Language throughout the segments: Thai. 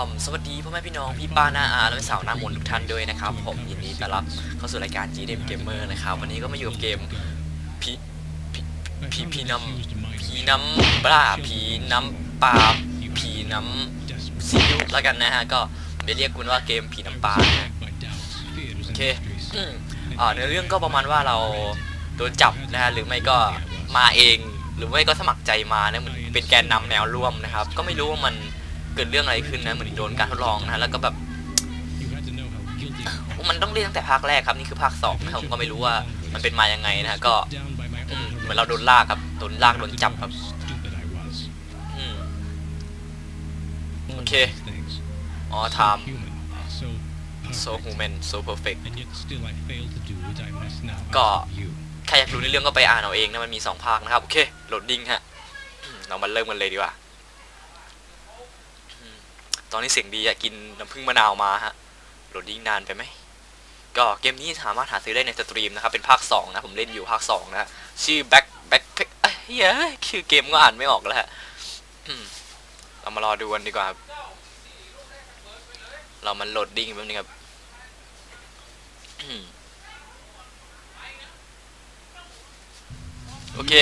อมสวัสดีพ่อแม่พี่น้องพี่ป้าหน้าอาและสาวหน้ามนทุกท่านด้วยนะครับ ผมยินดีต้อนรับเข้าสู่รายการ GDM Gamer นะครับ วันนี้ก็มาอยู่กับเกมพีพีพีน้ำพีน้ำปลาพีน้ำปลาพีน้ำซีอิ๊วแล้วกันนะฮะ ก็ไปเรียกคุณว่าเกมผีน้ำปลาโอเคอ่าเนื้อเรื่องก็ประมาณว่าเราโดนจับนะฮะหรือไม่ก็มาเอง หรือไม่ก็สมัครใจมานะเหมือนเป็นแกนนำแนวร่วมนะครับ ก็ไม่รู้ว่ามัน เกิดเรื่องอะไรขึ้นนะเหมือนโดนการทดลองนะแล้วก็แบบมันต้องเรียนตั้งแต่ภาคแรกครับนี่คือภาคสองนะผมก็ไม่รู้ว่ามันเป็นมายังไงนะก็เหมือนเราโดนลากครับโดนลากโดนจับครับโอเคอ๋อทำ so human so perfect ก็ใครอยากรู้ในเรื่องก็ไปอ่านเอาเองนะมันมีสองภาคนะครับ โอเคโหลดดิ้งฮะเรามาเริ่มกันเลยดีกว่า ตอนนี้เสียงดีอะกินน้ำผึ้งมะนาวมาฮะโหลดดิ้งนานไปไหมก็เกมนี้สามารถหาซื้อได้ในสตรีมนะครับ เป็นภาค 2 นะ ผมเล่นอยู่ภาค 2 นะฮะชื่อ back back เอ้ยเฮ้ยคือเกมก็อ่านไม่ออกแล้วฮะเรามารอดูกันดีกว่าครับเรามันโหลดดิ้งแป๊บนึงครับโอเค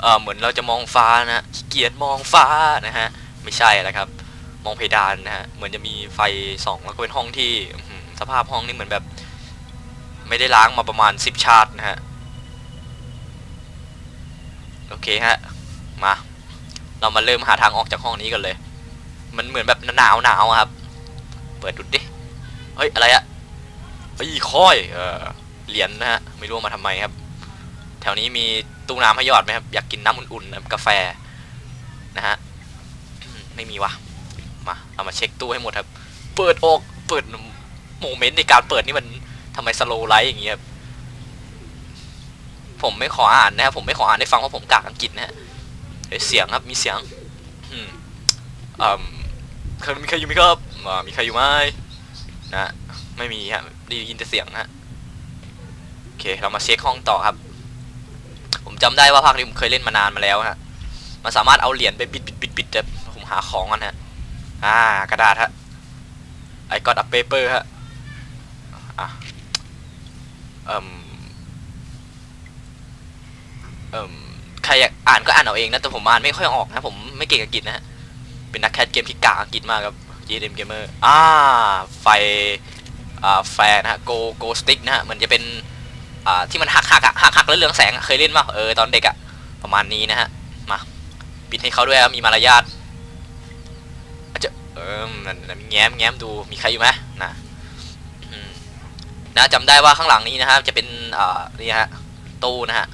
เออเหมือนเราจะมองฟ้านะเกียจมองฟ้านะฮะ ไม่ใช่แล้วครับ มองเพดานนะฮะเหมือนจะมีไฟส่องแล้วก็เป็นห้องที่สภาพห้องนี่เหมือนแบบ ไม่ได้ล้างมาประมาณสิบชาตินะฮะโอเคฮะมา เรามาเริ่มหาทางออกจากห้องนี้กันเลย มันเหมือนแบบหนาวหนาวครับ เปิดดูดิเฮ้ยอะไรอะเฮ้ค่อยเออเหรียญนะฮะไม่รู้มาทำไมครับ แถวนี้มีตู้น้ำให้หยอดไหมครับอยากกินน้ำอุ่นๆกาแฟนะฮะไม่มีวะ มาเรามาเช็คตู้ให้หมดครับ เปิดออกเปิดโมเมนต์ในการเปิดนี่มันทำไมสโลไลท์อย่างเงี้ยผมไม่ขออ่านนะครับผมไม่ขออ่านให้ฟังเพราะผมกากอังกฤษนะฮะเฮ้ยเสียงครับมีเสียงอืมอ่าเคยมีใครอยู่ไหมครับอ่ามีใครอยู่ไหมนะไม่มีฮะได้ยินแต่เสียงนะฮะโอเคเรามาเช็คห้องต่อครับ ผมจำได้ว่าภาคนี้ผมเคยเล่นมานานมาแล้วฮะมันสามารถเอาเหรียญไปบิดบิดบิดบิดแบบผมหาของกันฮะ อ่ากระดาษฮะ I got a paper ฮะอะเอ่มเอ่มใครอยากอ่านก็อ่านเอาเองนะแต่ผมอ่านไม่ค่อยออกนะผมไม่เก่งอังกฤษนะฮะเป็นนักแคสเกมที่กากอังกฤษมากครับ GDM Gamer อ่าไฟอ่าแฟนนะฮะ Go Go Stick นะฮะมันจะเป็นอ่าที่มันหักหักอะหักหักแล้วเรืองแสงเคยเล่นป่ะเออตอนเด็กอะประมาณนี้นะฮะมาปิดให้เขาด้วยมีมารยาท เออนั่นแง้มแง้มดูมีใครอยู่ไหมนะนะจำได้ว่าข้างหลังนี้นะครับ จะเป็นอ่านี่ฮะตู้นะฮะ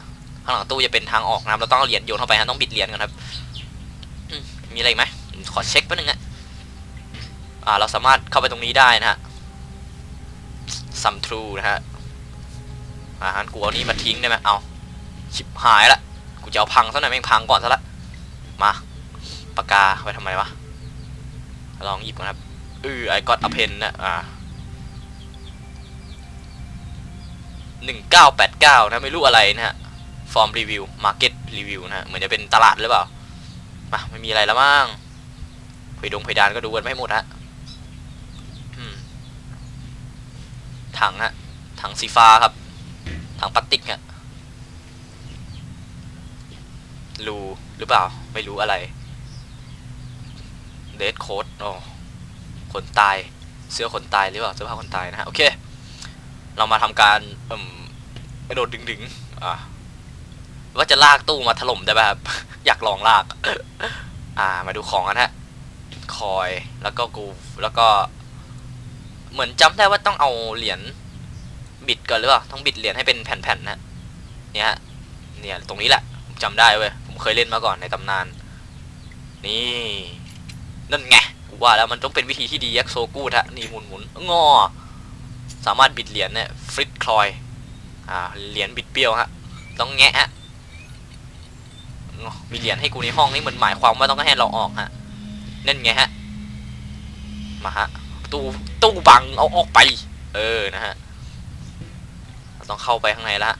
ข้างหลังตู้จะเป็นทางออกนะครับเราต้องเหรียญโยนเข้าไปฮะต้องบิดเหรียญกันครับมีอะไรไหมขอเช็คแป๊บนึงฮะอ่า เราสามารถเข้าไปตรงนี้ได้นะฮะซัมทรูนะฮะอ่าฮันกูเอานี่มาทิ้งได้ไหมเอาชิบหายละกูจะเอาพังซะหน่อยแม่งพังก่อนซะละมาปากกาไว้ทำไมวะ ลองหยิบก่อนครับอือไอก็อดอเพนนะอ่าหนึ่งเก้าแปดเก้านะไม่รู้อะไรนะฮะฟอร์มรีวิวมาร์เก็ตรีวิวนะฮะเหมือนจะเป็นตลาดหรือเปล่ามาไม่มีอะไรแล้วมั้งเพดงเพดานก็ดูกันไม่หมดฮะถังฮะถังสีฟ้าครับ ถังพลาสติกฮะรูหรือเปล่า ไม่รู้อะไร เดดโค้ดอ๋อคนตาย เสื้อคนตายหรือเปล่า เสื้อผ้าคนตายนะฮะ โอเค เรามาทำการอ่มกระโดดดึงๆ อ่าว่าจะลากตู้มาถล่มได้ป่ะครับอยากลองลาก อ่า มาดูของกันฮะ คอย แล้วก็กู แล้วก็ เหมือนจำได้ว่าต้องเอาเหรียญบิดก่อนหรือเปล่า ต้องบิดเหรียญให้เป็นแผ่นๆนะเนี่ยฮะ เนี่ย ตรงนี้แหละ ผมจำได้เว้ย ผมเคยเล่นมาก่อนในตำนาน นี่ นั่นไงกูว่าแล้วมันต้องเป็นวิธีที่ดียักโซกูดฮะนี่หมุนหมุนงอ สามารถบิดเหรียญเนี่ยฟริตคลอยอ่าเหรียญบิดเปี้ยวฮะต้องแงะฮะงอมีเหรียญให้กูในห้องนี่มันหมายความว่าต้องให้เราออกฮะนั่นไงฮะมาฮะตู้ตู้บังเอาออกไป เออนะฮะต้องเข้าไปข้างในละ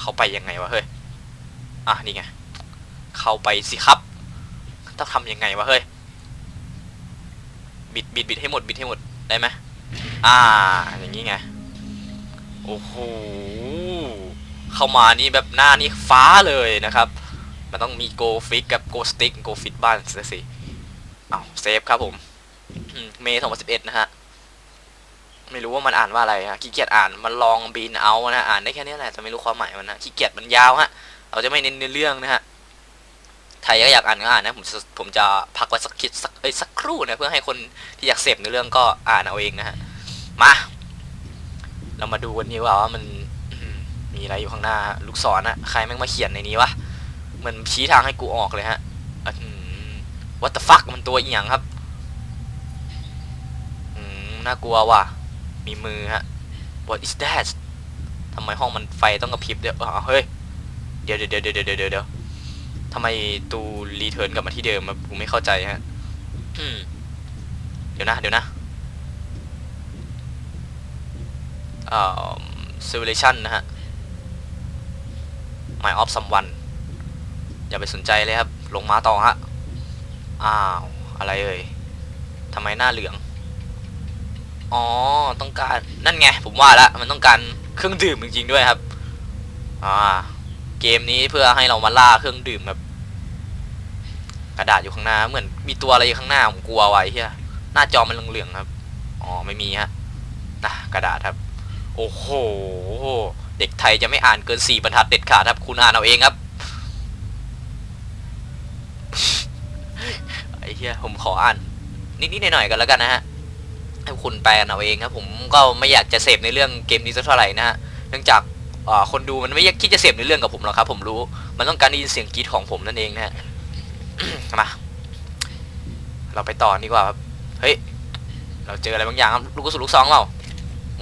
เข้าไปยังไงวะเฮ้ยอะนี่ไงเข้าไปสิครับต้องทำยังไงวะเฮ้ย บิดบิดบิดให้หมดบิดให้หมดได้ไหมอ่า อย่างนี้ไง โอ้โห เข้ามานี่แบบหน้านี่ฟ้าเลยนะครับ มันต้องมีโกฟิกกับโกสติกโกฟิตบ้านสิเอาเซฟครับผมอืมเมย์2011นะฮะ ไม่รู้ว่ามันอ่านว่าอะไรฮะ ขี้เกียจอ่าน มันลองบีนเอานะ อ่านได้แค่นี้แหละ แต่ไม่รู้ความหมายมันนะ ขี้เกียจมันยาวฮะ เราจะไม่เน้นในอเรื่องนะฮะ ใครก็อยากอ่านก็อ่านนะผมผมจะพักไว้สักคิดสักเอ้ยสักครู่นะเพื่อให้คนที่อยากเสพในเรื่องก็อ่านเอาเองนะฮะมาเรามาดูกันดีกว่าว่ามันมีอะไรอยู่ข้างหน้า ลูกศรอะใครแม่งมาเขียนในนี้วะมันชี้ทางให้กูออกเลยฮะอื้อหือ what the fuck มันตัวอียงครับน่ากลัวว่ะมีมือฮะ what is that ทำไมห้องมันไฟต้องกระพริบเดี๋ยวเฮ้ย เดี๋ยวเดี๋ยวเดี๋ยวเดี๋ยวเดี๋ยว ทำไมตูรีเทิร์นกลับมาที่เดิมอะกูไม่เข้าใจฮะอืมเดี๋ยวนะ เดี๋ยวนะเอ่อ civilization นะฮะ my of someone อย่าไปสนใจเลยครับ ลงมาต่อฮะ อ้าว อะไรเอ่ยทำไมหน้าเหลือง อ๋อ ต้องการ นั่นไง ผมว่าแล้วมันต้องการเครื่องดื่มจริงๆด้วยครับ อ่า เกมนี้เพื่อให้เรามาล่าเครื่องดื่มแบบ กระดาษอยู่ข้างหน้า เหมือนมีตัวอะไรอยู่ข้างหน้าผมกลัวไว้เฮียหน้าจอมันเหลืองๆครับอ๋อไม่มีฮะนะกระดาษครับ โอ้โหเด็กไทยจะไม่อ่านเกินสี่บรรทัดเด็ดขาดครับ คุณอ่านเอาเองครับไอ้เหี้ยผมขออ่านนิดๆหน่อยๆกันแล้วกันนะฮะให้คุณแปลเอาเองครับ ผมก็ไม่อยากจะเสพในเรื่องเกมนี้สักเท่าไหร่นะฮะเนื่องจาก คนดูมันไม่อยากคิดจะเสพในเรื่องกับผมหรอกครับ ผมรู้ มันต้องการได้ยินเสียงกรีดของผมนั่นเองนะฮะมาเราไปต่อดีกว่าครับเฮ้ยเราเจออะไรบางอย่างครับลูกกระสุนลูกซองเปล่า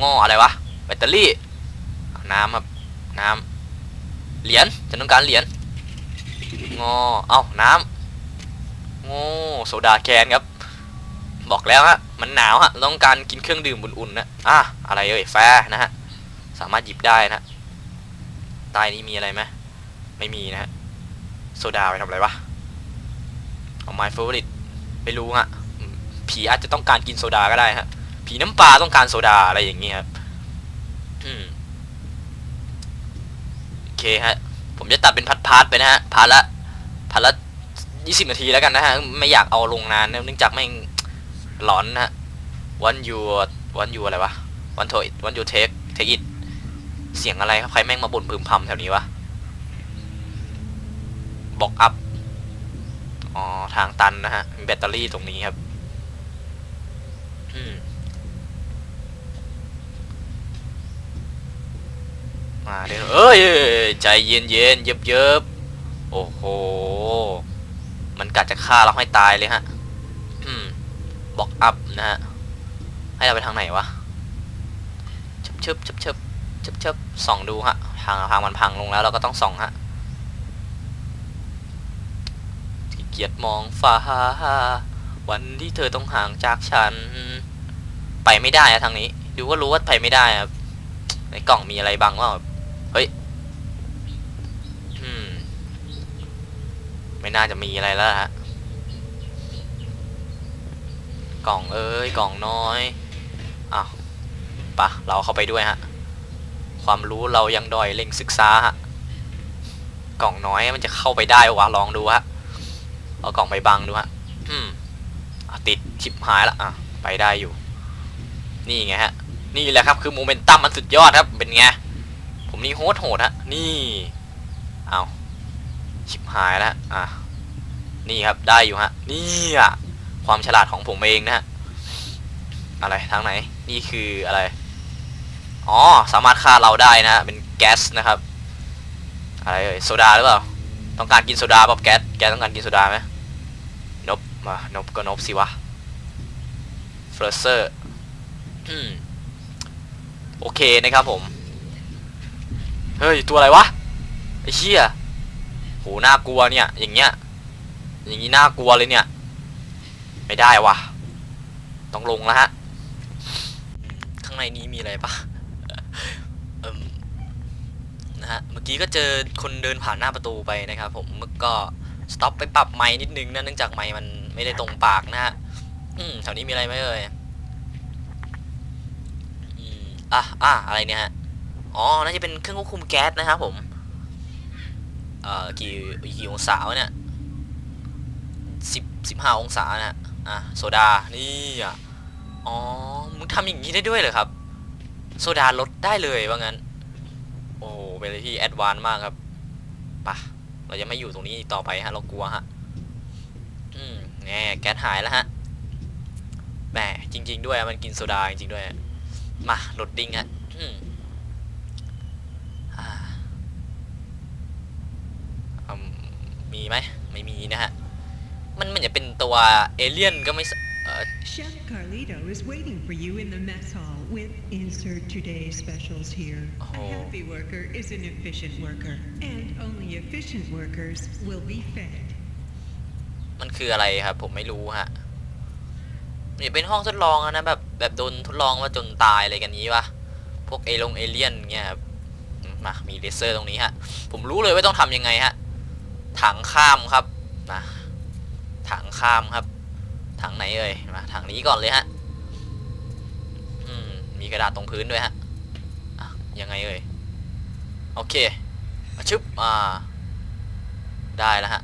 ง้ออะไรวะแบตเตอรี่น้ำครับน้ำเหรียญฉันต้องการเหรียญงอเอ้าน้ำโง่โซดาแคนครับ บอกแล้วฮะมันหนาวฮะต้องการกินเครื่องดื่มอุ่นๆนะอะอะไรเอ่ยแฟร์นะฮะสามารถหยิบได้นะ ใต้นี้มีอะไรไหมไม่มีนะฮะโซดาไปทำอะไรวะเอา my favorite ไม่รู้ฮะผีอาจจะต้องการกินโซดาก็ได้ฮะผีน้ำปลาต้องการโซดาอะไรอย่างงี้ครับอืมโอเคฮะ ผมจะตัดเป็นพัดพาร์ทไปนะฮะพาร์ทละพาร์ทละยี่สิบนาทีแล้วกันนะฮะ ไม่อยากเอาลงนานเนื่องจากแม่หลอนนะฮะวันยูวันยูอะไรวะวันโทวันยูเทคเทคอิท เสียงอะไรครับ ใครแม่งมาบ่นพึมพำแถวนี้วะบอกอัพ อ๋อ ทางตันนะฮะ มีแบตเตอรี่ตรงนี้ครับ อืม มาเดี๋ยวเอ้ย ใจเย็นเย็นเยิบเยิบโอ้โห มันกัดจะฆ่าเราให้ตายเลยฮะ อืมบอกอัพนะฮะ ให้เราไปทางไหนวะชบชึบชึบชึบ ชึบชึบส่องดูฮะทางทางมันพังลงแล้วเราก็ต้องส่องฮะเกียจมองฟ้าวันที่เธอต้องห่างจากฉัน ไปไม่ได้อะทางนี้ ดูก็รู้ว่าไปไม่ได้ครับในกล่องมีอะไรบ้างว่าเฮ้ยอืมไม่น่าจะมีอะไรแล้วฮะกล่องเอ้ยกล่องน้อยอ้าวปะเราเข้าไปด้วยฮะ ความรู้เรายังดอยเล็งศึกษาฮะกล่องน้อยมันจะเข้าไปได้วะลองดูฮะเอากล่องไปบังดูฮะอืมติดชิบหายละอะไปได้อยู่ นี่ไงฮะ นี่แหละครับคือโมเมนตัมมันสุดยอดครับเป็นไงผมนี่โหดโหดฮะนี่เอาชิบหายแล้วอะนี่ครับได้อยู่ฮะนี่อะความฉลาดของผมเองนะฮะอะไรทางไหน นี่คืออะไร อ๋อ สามารถฆ่าเราได้นะ เป็นแก๊สนะครับ อะไรเอ่ยโซดาหรือเปล่า ต้องการกินโซดาป่ะแก๊ส แก๊สต้องการกินโซดาไหมนบมานบก็นบสิวะเฟรเซอร์โอเคนะครับผม เฮ้ย ตัวอะไรวะ ไอ้เชี่ยโหน่ากลัวเนี่ย อย่างเงี้ย อย่างงี้น่ากลัวเลยเนี่ย ไม่ได้วะต้องลงแล้วฮะ ข้างในนี้มีอะไรปะ นะฮะ เมื่อกี้ก็เจอคนเดินผ่านหน้าประตูไปนะครับผมก็สต็อปไปปรับไม้นิดนึงนะเนื่องจากไม้มันไม่ได้ตรงปากนะฮะอืมแถวนี้มีอะไรไหมเอ่ยอืมอะอะอะไรเนี่ยฮะ อ๋อ น่าจะเป็นเครื่องควบคุมแก๊สนะครับผม เอ่อ กี่กี่องศาเนี่ยสิบสิบห้าองศานะฮะอะ โซดา นี่อะ อ๋อ มึงทำอย่างนี้ได้ด้วยเหรอครับ โซดาลดได้เลยว่างั้น อ้โหเป็นอะไรที่แอดวานมากครับปะเราจะไม่อยู่ตรงนี้ต่อไปฮะ เรากลัวฮะ อืมแน่แก๊สหายแล้วฮะ แหมจริง ๆ ด้วยมันกินโซดาจริงๆด้วย มาหลดดิ้งฮะอืมมีไหมไม่มีนะฮะ มันมันจะเป็นตัวเอเลี่ยนก็ไม่ Chef Carlito is waiting for you in the mess hall with insert today's specials here. Oh. A happy worker is an efficient worker, and only efficient workers will be fed. มันคืออะไรครับผมไม่รู้ฮะนี่เป็นห้องทดลองอะนะแบบแบบโดนทดลองว่าจนตายอะไรกันนี้ปะพวกเอลงเอเลี่ยนเงี้ยครับอืมมามีเลเซอร์ตรงนี้ฮะ ผมรู้เลยว่าต้องทำยังไงฮะถังข้ามครับมาถังข้ามครับ ถังไหนเอ่ยมาถังนี้ก่อนเลยฮะอืมมีกระดาษตรงพื้นด้วยฮะอะยังไงเอ่ยโอเคอชึบอ่าได้แล้วฮะ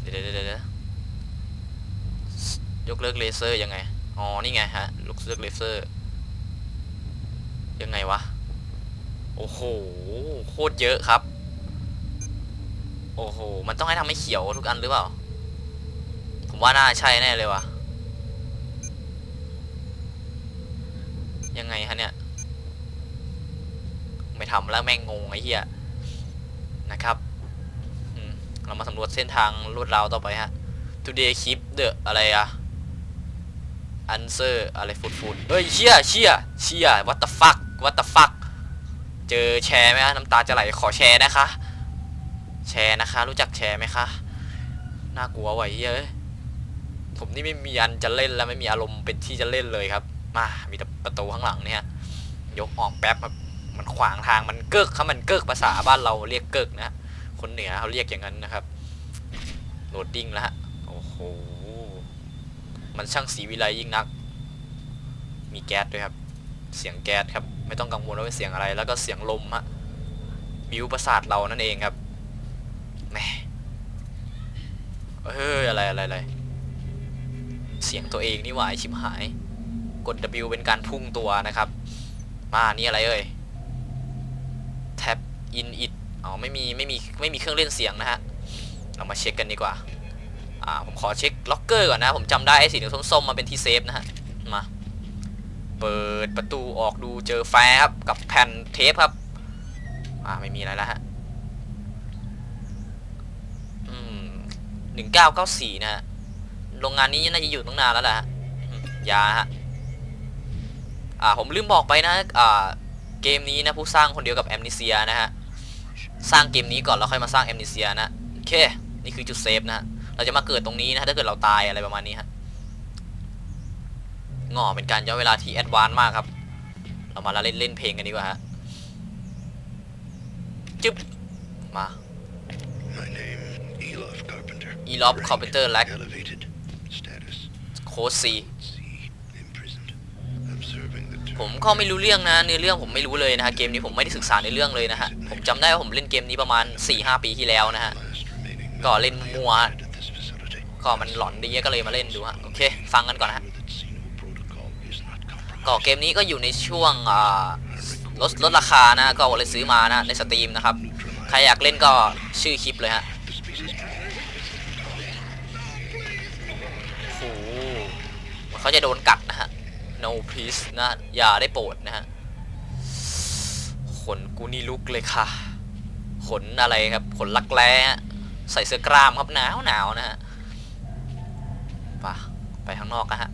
เดี๋ยวเดี๋ยวเดี๋ยวเดี๋ยกเลิกเลเซอร์ยังไงอ๋อนี่ไงฮะยกเลิกเลเซอร์ยังไงวะโอ้โหโคตรเยอะครับ โอ้โห มันต้องให้ทำให้เขียวทุกอันหรือเปล่า ว่าน่าใช่แน่เลยวะยังไงฮะเนี่ย ไม่ทำแล้วแม่งงงไอ้เหี้ยนะครับเรามาสำรวจเส้นทางลวดราวต่อไปฮะ today keep the อะไรอะ answer อะไรฟูดฟูดเฮ้ยเชี่ยเชี่ยเชี่ย what the fuck what the fuck เจอแชร์ไหมฮะน้ำตาจะไหลขอแชร์นะคะ แชร์นะคะ รู้จักแชร์ไหมคะ น่ากลัวไว้เฮ้ย ผมนี่ไม่มีอันจะเล่นแล้วไม่มีอารมณ์เป็นที่จะเล่นเลยครับ มา มีแต่ประตูข้างหลังเนี่ยยกออกแป๊บครับมันขวางทางมันเกิกครับมันเกิกภาษาบ้านเราเรียกเกิกนะฮะคนเหนือเขาเรียกอย่างนั้นนะครับโหลดดิ้งแล้วฮะโอ้โหมันช่างสีวิไลยิ่งนัก มีแก๊สด้วยครับ เสียงแก๊สครับ ไม่ต้องกังวลว่าเป็นเสียงอะไร แล้วก็เสียงลมฮะบิวประสาทเรานั่นเองครับแหมเฮ้ยอะไรอะไรอะไร เสียงตัวเองนี่หวายชิบหาย กด W เป็นการพุ่งตัวนะครับ มานี่อะไรเอ่ย Tap in it อ๋อไม่มีไม่มีไม่มีเครื่องเล่นเสียงนะฮะ เรามาเช็คกันดีกว่า อ่าผมขอเช็คล็อกเกอร์ก่อนนะ ผมจำได้ไอ้สีเหลืองส้มๆมาเป็นที่เซฟนะฮะ มา เปิดประตูออกดูเจอแฟร์ครับกับแผ่นเทปครับ อ่าไม่มีอะไรแล้วฮะ อืมหนึ่งเก้าเก้าสี่นะฮะ โรงงานนี้น่าจะอยู่ตั้งนานแล้วแหละฮะอืมยาฮะอ่าผมลืมบอกไปนะอ่าเกมนี้นะผู้สร้างคนเดียวกับแอมนิเซียนะฮะสร้างเกมนี้ก่อนแล้วค่อยมาสร้างแอมนิเซียนะโอเคนี่คือจุดเซฟนะฮะเราจะมาเกิดตรงนี้นะฮะถ้าเกิดเราตายอะไรประมาณนี้ฮะงอเป็นการย้อนเวลาที่แอดวานซ์มากครับ เรามาเล่นเล่นเพลงกันดีกว่าฮะจึ๊บมา My name, Elof Carpenter. Elof Rank, Carpenter, like- Elevated. Status. โค้ดซี C. Imprisoned. Observing the ผม term. ก็ไม่รู้เรื่องนะเนื้อเรื่องผมไม่รู้เลยนะฮะเกมนี้ผมไม่ได้ศึกษาในเรื่องเลยนะฮะผมจำได้ว่าผมเล่นเกมนี้ประมาณ 4-5 ปีที่แล้วนะฮะ Last remaining ก็เล่น member I มัว have at this facility. ก็มันหลอนดีก็เลยมาเล่นดูฮะโอเค ฟังกันก่อนนะฮะ That Xeno protocol is not ก็เก compromised. มนี้ก็อยู่ในช่วงอ่าลดลดราคานะก็เลยซื้อมานะในสตรีมนะครับ ใครอยากเล่นก็ชื่อคลิปเลยฮะ The species โอ้โห เขาจะโดนกัดนะฮะ no please นะอย่าได้โปรดนะฮะ ขนกูนี่ลุกเลยค่ะ ขนอะไรครับ ขนลักแร้ใส่เสื้อกล้ามครับหนาวหนาวนะฮะไปะไปข้างนอกกันฮะ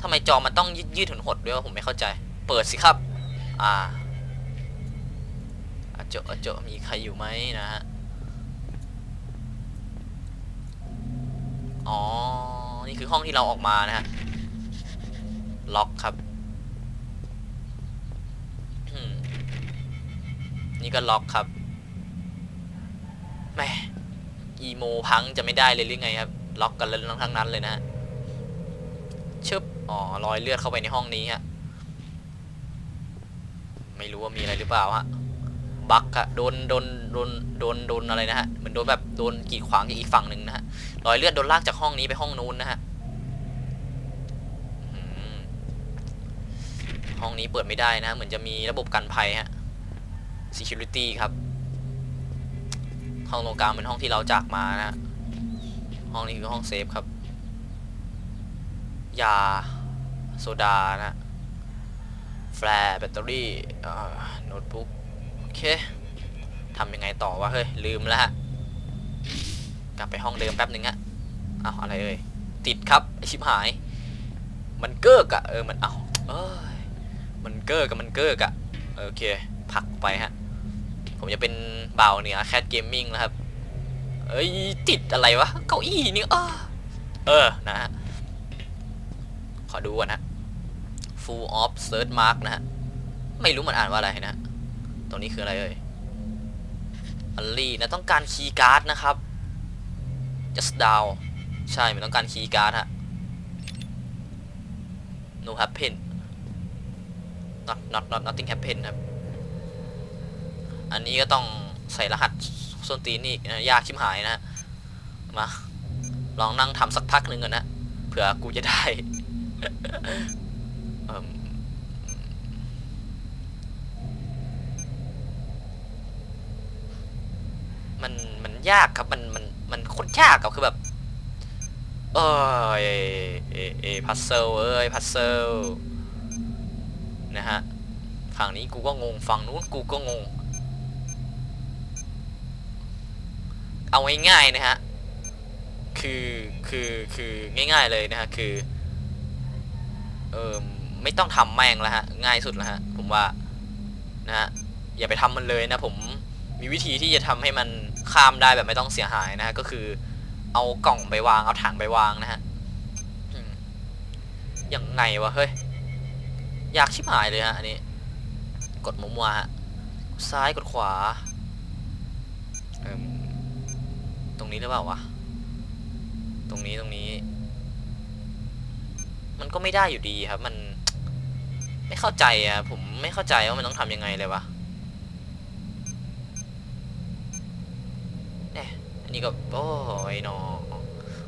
ทำไมจอมันต้องยืดยืดหนหดด้วยผมไม่เข้าใจ เปิดสิครับ อ่าอาโจอาโจะมีใครอยู่ไหมนะฮะ อ๋อ นี่คือห้องที่เราออกมานะฮะ ล็อกครับ นี่ก็ล็อกครับแหม่อีโมพังจะไม่ได้เลยหรือไงครับ ล็อกกันเลยทั้งนั้นเลยนะฮะชึบอ๋อรอยเลือดเข้าไปในห้องนี้ฮะ ไม่รู้ว่ามีอะไรหรือเปล่าฮะ บักอะโดนโดนโดนโดนโดนอะไรนะฮะ เหมือนโดนแบบโดนกีดขวางจากอีกฝั่งหนึ่งนะฮะ รอยเลือดโดนลากจากห้องนี้ไปห้องนู้นนะฮะห้องนี้เปิดไม่ได้นะ เหมือนจะมีระบบกันภัยฮะ security ครับ ห้องตรงกลางเป็นห้องที่เราจากมานะฮะห้องนี้คือห้องเซฟครับ ยา โซดานะฮะแฟลร์แบตเตอรี่โน้ตบุ๊ก โอเคทำยังไงต่อวะ เฮ้ย ลืมแล้วฮะ กลับไปห้องเดิมแป๊บหนึ่งฮะเอาอะไรเอ่ยติดครับไอชิบหาย มันเกิกอะเออมันเอาเอยมันเกิกกับมันเกิกอะโอเคผักไปฮะผมจะเป็นบ่าวเหนือแคทเกมมิ่งนะครับเอ้ยติดอะไรวะเก้าอี้นี่เออเออนะฮะขอดูก่อนนะ full of search mark นะฮะไม่รู้มันอ่านว่าอะไรนะฮะตรงนี้คืออะไรเอ่ยอัลลี่นะต้องการคีย์การ์ดนะครับ just down ใช่มันต้องการคีย์การ์ดฮะ no happen not not not nothing happen ครับ อันนี้ก็ต้องใส่รหัสส้นตีนนี่อีกยากชิมหายนะฮะ มา ลองนั่งทำสักพักหนึ่งก่อนนะ เผื่อกูจะได้มันมันยากครับมัน มันมันโคตรยากครับคือแบบ เอยเอเอเอพัซเซิลเอ้ยพัซเซิลนะฮะฝั่งนี้กูก็งงฝั่งนู้นกูก็งง เอาง่ายๆนะฮะคือคือคือง่ายๆเลยนะฮะคือเออไม่ต้องทำแม่งแล้วฮะง่ายสุดแล้วฮะผมว่านะฮะอย่าไปทำมันเลยนะผมมีวิธีที่จะทำให้มัน ข้ามได้แบบไม่ต้องเสียหายนะฮะก็คือเอากล่องไปวางเอาถังไปวางนะฮะอืมยังไงวะเฮ้ยอยากชิบหายเลยฮะอันนี้ กดมุมวฮะซ้ายกดขวาเอิ่มตรงนี้หรือเปล่าวะตรงนี้ตรงนี้ มันก็ไม่ได้อยู่ดีครับ มัน ไม่เข้าใจอะผมไม่เข้าใจว่ามันต้องทำยังไงเลยวะ เนี่ยอันนี้ก็โอ้ยนอ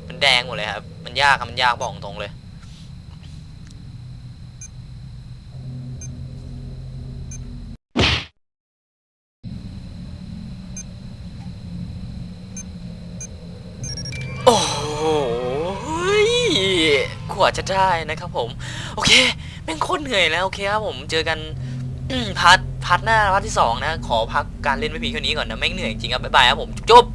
มันแดงหมดเลยครับ มันยากครับ มันยากบอกตรงเลย โอ้โหกว่าจะได้นะครับผม โอเค แม่งโคตรเหนื่อยแล้ว โอเคครับผม เจอกันพาร์ท พาร์ทหน้าพาร์ทที่สองนะขอพักการเล่นไม่เพียงเท่านี้ก่อนนะแม่งเหนื่อยจริงครับบ๊ายบายครับผมจบ